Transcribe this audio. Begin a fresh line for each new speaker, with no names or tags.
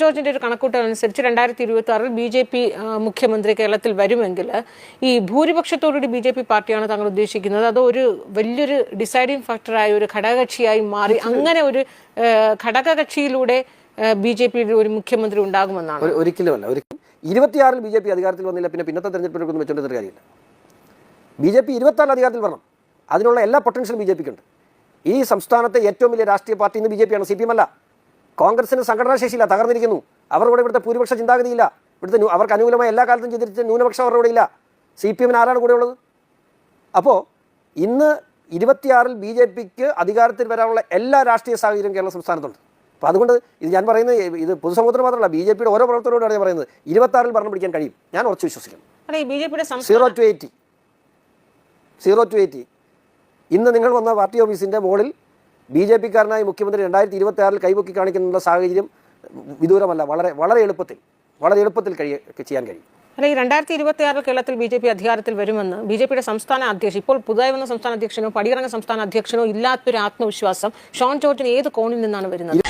ജോർജിന്റെ ഒരു കണക്കൂട്ടൽ അനുസരിച്ച് രണ്ടായിരത്തി ഇരുപത്തി ആറിൽ ബി ജെ പി മുഖ്യമന്ത്രി കേരളത്തിൽ വരുമെങ്കിൽ ഈ ഭൂരിപക്ഷത്തോടുകൂടി ബി ജെ പി പാർട്ടിയാണ് താങ്കൾ ഉദ്ദേശിക്കുന്നത്. അതോ ഒരു വലിയൊരു ഡിസൈഡിംഗ് ഫാക്ടറായ ഒരു ഘടകകക്ഷിയായി മാറി അങ്ങനെ ഒരു ഘടകകക്ഷിയിലൂടെ ബി ജെ പിയുടെ ഒരു മുഖ്യമന്ത്രി ഉണ്ടാകുമെന്നാണ്?
ഒരിക്കലും ഒരിക്കലുമല്ല. ഒരിക്കലും ഇരുപത്തിയാറിൽ ബി ജെ പി അധികാരത്തിൽ വന്നില്ല പിന്നെ പിന്നത്തെ തെരഞ്ഞെടുപ്പിനൊന്നും വെച്ചോണ്ടിരുന്ന കാര്യമില്ല ബി ജെ പി ഇരുപത്തിയാറിൽ അധികാരത്തിൽ വരണം. അതിനുള്ള എല്ലാ പൊട്ടൻഷ്യലും ബി ജെ പിക്ക് ഉണ്ട് ഈ സംസ്ഥാനത്തെ ഏറ്റവും വലിയ രാഷ്ട്രീയ പാർട്ടി ഇന്ന് ബി ജെ പി ആണ് സി പി എം അല്ല. കോൺഗ്രസിന് സംഘടനാ ശേഷിയില്ല തകർന്നിരിക്കുന്നു. അവർ കൂടെ ഇവിടുത്തെ ഭൂരിപക്ഷ ചിന്താഗതിയില്ല. ഇവിടുത്തെ അവർക്ക് അനുകൂലമായ എല്ലാ കാലത്തും ചിന്തിച്ച ന്യൂനപക്ഷം അവരുടെ ഇല്ല സി പി എമ്മിന് ആരാണ് കൂടെ ഉള്ളത്? അപ്പോൾ ഇന്ന് ഇരുപത്തിയാറിൽ ബി ജെ പിക്ക് അധികാരത്തിൽ വരാനുള്ള എല്ലാ രാഷ്ട്രീയ സാഹചര്യവും കേരള സംസ്ഥാനത്തുണ്ട്. അപ്പോൾ അതുകൊണ്ട് ഇത് ഞാൻ പറയുന്നത് ഇത് പൊതുസമൂഹത്തിന് മാത്രമല്ല ബി ജെ പിയുടെ ഓരോ പ്രവർത്തനോടാണ് ഞാൻ പറയുന്നത്. ഇരുപത്താറിൽ ഭരണം പിടിക്കാൻ കഴിയും. ഞാൻ ഉറച്ചു വിശ്വസിക്കുന്നു. Zero to eighty. Zero to eighty. ഇന്ന് നിങ്ങൾ വന്ന പാർട്ടി ഓഫീസിന്റെ മുകളിൽ ബി ജെ പിക്കാരനായി മുഖ്യമന്ത്രി രണ്ടായിരത്തി ഇരുപത്തി ആറിൽ കൈപൊക്കി കാണിക്കുന്ന സാഹചര്യം വിദൂരമല്ല വളരെ വളരെ എളുപ്പത്തിൽ വളരെ എളുപ്പത്തിൽ കഴിയ ചെയ്യാൻ കഴിയും.
അല്ല ഈ രണ്ടായിരത്തി ഇരുപത്തി ആറിൽ കേരളത്തിൽ ബി ജെ പി അധികാരത്തിൽ വരുമെന്ന് ബി ജെ പിയുടെ സംസ്ഥാന അധ്യക്ഷൻ ഇപ്പോൾ പുതുതായി വന്ന സംസ്ഥാന അധ്യക്ഷനോ പടിയിറങ്ങ സംസ്ഥാന അധ്യക്ഷനോ ഇല്ലാത്തൊരു ആത്മവിശ്വാസം ഷോൺ ജോർജിന് ഏത് കോണിൽ നിന്നാണ് വരുന്നത്?